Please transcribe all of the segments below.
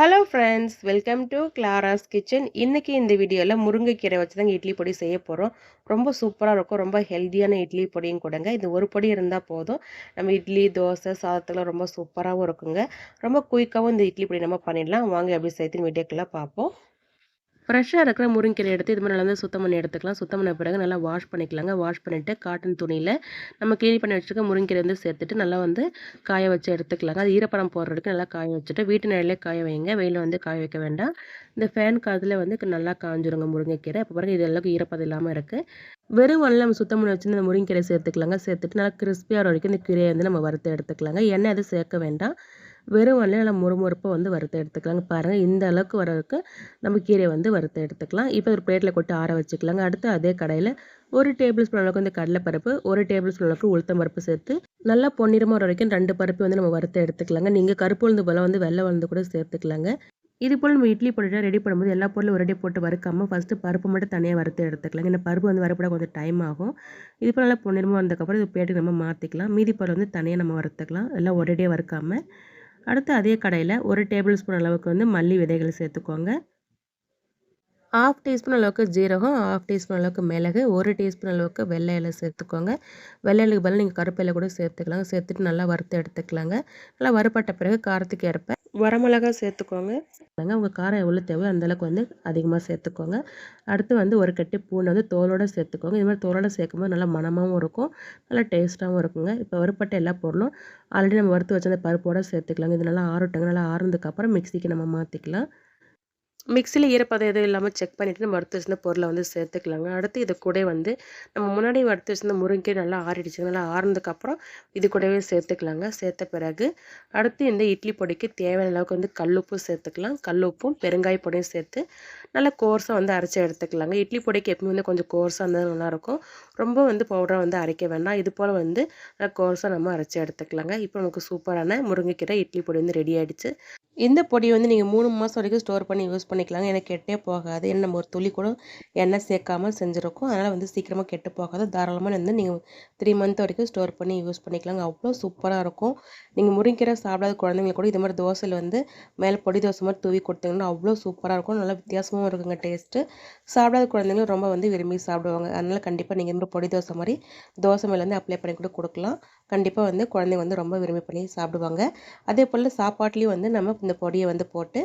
Hello friends welcome to Clara's kitchen இன்றைக்கி இந்த வீடியோவில் முருங்கைக்கீரை வச்சு தாங்க இட்லி பொடி செய்ய போகிறோம் ரொம்ப சூப்பராக இருக்கும். ரொம்ப ஹெல்த்தியான இட்லி பொடியும் கொடுங்க. இது ஒரு பொடி இருந்தால் போதும். நம்ம இட்லி தோசை சாதத்துக்குலாம் ரொம்ப சூப்பராகவும் இருக்குங்க. ரொம்ப குயிக்காகவும் இந்த இட்லி பொடி நம்ம பண்ணிடலாம். வாங்க எப்படி செய்து வீடியோக்குள்ளே பார்ப்போம். ஃப்ரெஷ்ஷாக இருக்கிற முருங்கீரை எடுத்து இது மாதிரி நல்லா சுத்தம் பண்ணி எடுத்துக்கலாம். சுத்தம் பண்ண பிறகு நல்லா வாஷ் பண்ணிக்கலாங்க. வாஷ் பண்ணிவிட்டு காட்டன் துணியில் நம்ம க்ளீன் பண்ணி வச்சுருக்க முருங்கீரை வந்து சேர்த்துட்டு நல்லா வந்து காய வச்சு எடுத்துக்கலாங்க. அது ஈரப்படம் போடுறதுக்கு நல்லா காய வச்சுட்டு வீட்டு நிலையிலே காய வைங்க. வெயிலில் வந்து காய வைக்க வேண்டாம். இந்த ஃபேன் காதில் வந்து நல்லா காஞ்சிருங்க முருங்கைக்கீரை இப்போ பாருங்கள் இது எல்லாருக்கும் ஈரப்பதம் இல்லாமல் இருக்குது வெறும் வல்ல நம்ம சுத்தம் பண்ணி வச்சு இந்த முருங்கீரை சேர்த்துக்கலாங்க. சேர்த்துட்டு நல்லா கிறிஸ்பியாக வரைக்கும் இந்த கீரையை வந்து நம்ம வறுத்து எடுத்துக்கலாங்க. எண்ணெய் அது சேர்க்க வேண்டாம். வெறும் வரல நல்லா முறுமுறுப்பாக வந்து வறுத்து எடுத்துக்கலாங்க. பாருங்கள் இந்த அளவுக்கு வரதுக்கு நம்ம கீரையை வந்து வறுத்து எடுத்துக்கலாம். இப்போ ஒரு பிளேட்டில் கொட்டி ஆற வச்சுக்கலாங்க. அடுத்து அதே கடையில் ஒரு டேபிள் ஸ்பூன் அளவுக்கு வந்து கடலைப்பருப்பு ஒரு டேபிள் ஸ்பூன் அளவுக்கு உளுத்தம் பருப்பு சேர்த்து நல்லா பொன்னிறமாக வர வரைக்கும் ரெண்டு பருப்பு வந்து நம்ம வறுத்து எடுத்துக்கலாங்க. நீங்கள் கருப்பு உளுந்து போல் வந்து வெள்ளை உளுந்து கூட சேர்த்துக்கலாங்க. இது போல் நம்ம இட்லி பொடிலாம் ரெடி பண்ணும்போது எல்லா பொருளும் ஒரே போட்டு வறுக்காமல் ஃபஸ்ட்டு பருப்பு மட்டும் தனியாக வறுத்து எடுத்துக்கலாம் ஏன்னா பருப்பு வந்து வரப்பட கொஞ்சம் டைம் ஆகும். இது போல் நல்லா பொன்னிறமாக வந்ததுக்கப்புறம் இது பேட்டுக்கு நம்ம மாற்றிக்கலாம் மீதி பொருள் வந்து தனியாக நம்ம வறுத்துக்கலாம். எல்லாம் ஒரேடியாக வறுக்காமல் அடுத்து அதே கடையில் ஒரு டேபிள் ஸ்பூன் அளவுக்கு வந்து மல்லி விதைகள் சேர்த்துக்கோங்க. ஆஃப் டீஸ்பூன் அளவுக்கு ஜீரகம் ஆஃப் டீஸ்பூன் அளவுக்கு மிளகு ஒரு டீஸ்பூன் அளவுக்கு வெள்ளை இலை சேர்த்துக்கோங்க. வெள்ளை இலைக்கு பதில் நீங்கள் கருப்பிலை கூட சேர்த்துக்கலாங்க சேர்த்துட்டு நல்லா வறுத்து எடுத்துக்கலாங்க. நல்லா வறுப்பட்ட பிறகு காரத்துக்கு ஏற்ப வரமிளகா சேர்த்துக்கோங்க. உங்கள் காரம் எவ்வளோ தேவையோ அந்தளவுக்கு வந்து அதிகமாக சேர்த்துக்கோங்க. அடுத்து வந்து ஒரு கட்டி பூனை வந்து தோலோடு சேர்த்துக்கோங்க. இது மாதிரி தோலோடு சேர்க்கும்போது நல்லா மனமாகவும் இருக்கும் நல்லா டேஸ்ட்டாகவும் இருக்குங்க. இப்போ வறுப்பட்ட எல்லா பொருளும் ஆல்ரெடி நம்ம வறுத்து வச்ச அந்த பருப்போடு சேர்த்துக்கலாங்க. இது நல்லா ஆறட்டுங்க நல்லா ஆறுனதுக்கப்புறம் மிக்சிக்கு நம்ம மாற்றிக்கலாம் மிக்சியில் ஈரப்பதம் எதுவும் இல்லாமல் செக் பண்ணிவிட்டு நம்ம அடுத்து வச்சிருந்த பொருளை வந்து சேர்த்துக்கலாங்க. அடுத்து இது கூட வந்து நம்ம முன்னாடி வறுத்து வச்சிருந்த முருங்கை நல்லா ஆறிடுச்சு. நல்லா ஆறுனதுக்கப்புறம் இது கூடவே சேர்த்துக்கலாங்க. சேர்த்த பிறகு அடுத்து இந்த இட்லி பொடிக்கு தேவையான அளவுக்கு வந்து கல்லுப்பு சேர்த்துக்கலாம். கல்லுப்பும் பெருங்காய பொடியும் சேர்த்து நல்லா கோர்ஸாக வந்து அரைச்சி எடுத்துக்கலாங்க. இட்லி பொடிக்கு எப்பவுமே வந்து கொஞ்சம் கோர்ஸாக இருந்தால் நல்லாயிருக்கும். ரொம்ப வந்து பவுடராக வந்து அரைக்க வேண்டாம். இது போல் வந்து நல்லா கோர்ஸாக நம்ம அரைச்சி எடுத்துக்கலாங்க. இப்போ நமக்கு சூப்பரான முருங்கைக்கீரை இட்லி பொடி வந்து ரெடி ஆகிடுச்சு இந்த பொடியை வந்து நீங்கள் மூணு மாதம் வரைக்கும் ஸ்டோர் பண்ணி யூஸ் பண்ணிக்கலாங்க. எனக்கு கெட்டே போகாது. என்ன நம்ம ஒரு துளி கூட எண்ணெய் சேர்க்காமல் செஞ்சுருக்கோம். அதனால் வந்து சீக்கிரமாக கெட்டு போகாது. தாராளமாக வந்து நீங்கள் த்ரீ மந்த் வரைக்கும் ஸ்டோர் பண்ணி யூஸ் பண்ணிக்கலாங்க. அவ்வளோ சூப்பராக இருக்கும். நீங்கள் முருங்கீரை சாப்பிடாத குழந்தைங்க கூட இது மாதிரி தோசையில் வந்து மேலே பொடி தோசை மாதிரி தூவி கொடுத்தீங்கன்னா அவ்வளோ சூப்பராக இருக்கும். நல்லா வித்தியாசமாகவும் இருக்குங்க டேஸ்ட்டு சாப்பிடாத குழந்தைங்களும் ரொம்ப வந்து விரும்பி சாப்பிடுவாங்க. அதனால் கண்டிப்பாக நீங்கள் இந்த பொடி தோசை மாதிரி தோசை மேலே வந்து அப்ளை பண்ணி கூட கொடுக்கலாம். கண்டிப்பாக வந்து குழந்தைங்க வந்து ரொம்ப விரும்பி பண்ணி சாப்பிடுவாங்க. அதே போல் சாப்பாட்லேயும் வந்து நம்ம இந்த பொடியை வந்து போட்டு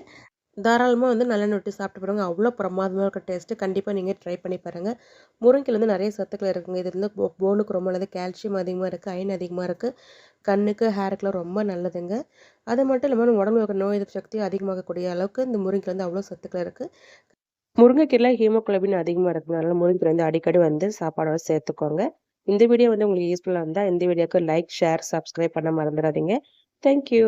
தாராளமாக வந்து நல்லெண்ணெய் விட்டு சாப்பிட்டு பாருங்க. அவ்வளோ பிரமாதமாக இருக்க டேஸ்ட்டு கண்டிப்பாக நீங்கள் ட்ரை பண்ணி பாருங்கள் முருங்கையில் வந்து நிறைய சத்துக்கள் இருக்குங்க. இது வந்து போனுக்கு ரொம்ப நல்லது. கால்சியம் அதிகமாக இருக்குது அயன் அதிகமாக இருக்குது கண்ணுக்கு ஹேருக்குலாம் ரொம்ப நல்லதுங்க. அது மட்டும் இல்லாமல் உடம்புல இருக்கிற நோய் எதிர்ப்பு சக்தி அதிகமாகக்கூடிய அளவுக்கு இந்த முருங்கையில் வந்து அவ்வளோ சத்துக்கள் இருக்குது முருங்கைக்கீரில் ஹீமோகுளோபின் அதிகமாக இருக்குது அதனால் முருங்கைக்கீரை வந்து அடிக்கடி வந்து சாப்பாடோட சேர்த்துக்கோங்க. இந்த வீடியோ வந்து உங்களுக்கு யூஸ்ஃபுல்லாக இருந்தால் இந்த வீடியோக்கு லைக் ஷேர் சப்ஸ்கிரைப் பண்ண மறந்துடாதீங்க. தேங்க்யூ